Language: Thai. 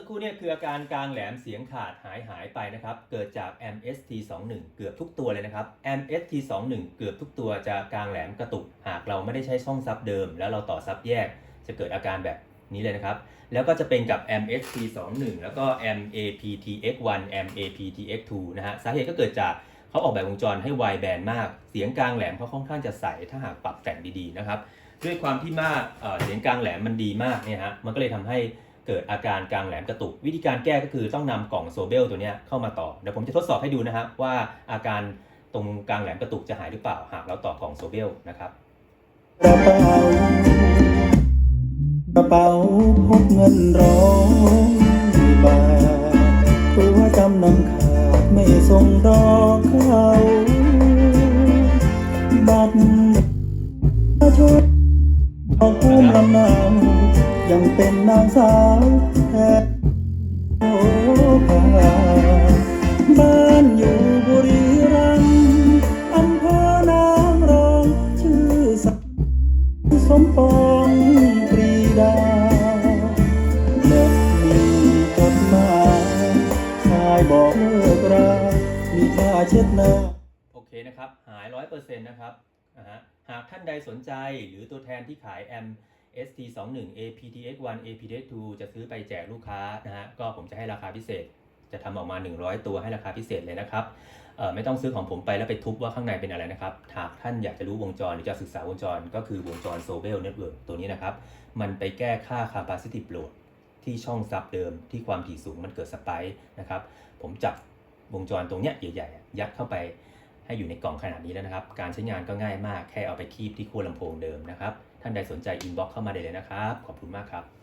การกลางแหลมเสียงขาดหายหายไปนะครับ เกิดจาก MST21 เกือบทุกตัวเลยนะครับ MST21 เกือบทุกตัวจะกลางแหลมกระตุก หากเราไม่ได้ใช้ช่องซับเดิม แล้วเราต่อซับแยก จะเกิดอาการแบบนี้เลยนะครับ แล้วก็จะเป็นกับ MST21 แล้วก็ MAPTX1 MAPTX2 นะฮะ สาเหตุก็เกิดจากเขาออกแบบวงจรให้ไวแบนมาก เสียงกลางแหลมเขาค่อนข้างจะใส ถ้าหากปรับแต่งดีๆนะครับ ด้วยความที่มากเอ่อเสียงกลางแหลมมันดีมากเนี่ยฮะ มันก็เลยทำให้ เกิดอาการกลางแหลมกระตุก วิธีการแก้ก็คือต้องนำกล่องโซเบลตัวนี้เข้ามาต่อเดี๋ยวผมจะทดสอบให้ดูนะฮะว่าอาการตรงกลางแหลมกระตุกจะหายหรือเปล่าหากเราต่อกล่องโซเบลนะครับกระเป๋ากระเป๋าพกเงินร้อยบาทตัวจำนำขาดไม่ส่งดอเขาบัตรประชดออกภูมิลำเนา ยังเป็นนางสาวแท้โอ้ภาบ้านอยู่บุรีรัมย์อำเภอนางรองชื่อสสมปองปรีดาและมีจดหมายชายบอกเลิกรามีค่าเช็ดหน้าโอเคนะครับ หาย100%นะครับอ่าฮะหากท่านใดสนใจหรือตัวแทนที่ขาย M ST21 APTX1 APTX2 จะซื้อไปแจกลูกค้านะฮะก็ผมจะให้ราคาพิเศษ จะทำออกมา 100 ตัวให้ราคาพิเศษเลยนะครับไม่ต้องซื้อของผมไปแล้วไปทุบว่าข้างในเป็นอะไรนะครับหากท่านอยากจะรู้วงจรหรือจะศึกษาวงจร ก็คือวงจร Sobel Network ตัวนี้นะครับ มันไปแก้ค่า capacitive load ที่ช่องซับเดิมที่ความถี่สูงมันเกิดสไปค์นะครับ ผมจับวงจรตรงเนี้ยใหญ่ๆ ยัดเข้าไปให้อยู่ในกล่องขนาดนี้แล้วนะครับ การใช้งานก็ง่ายมากแค่เอาไปคีบที่ขั้วลำโพงเดิมนะครับ ท่านใดสนใจอินบ็อกเข้ามาได้เลยนะครับ ขอบคุณมากครับ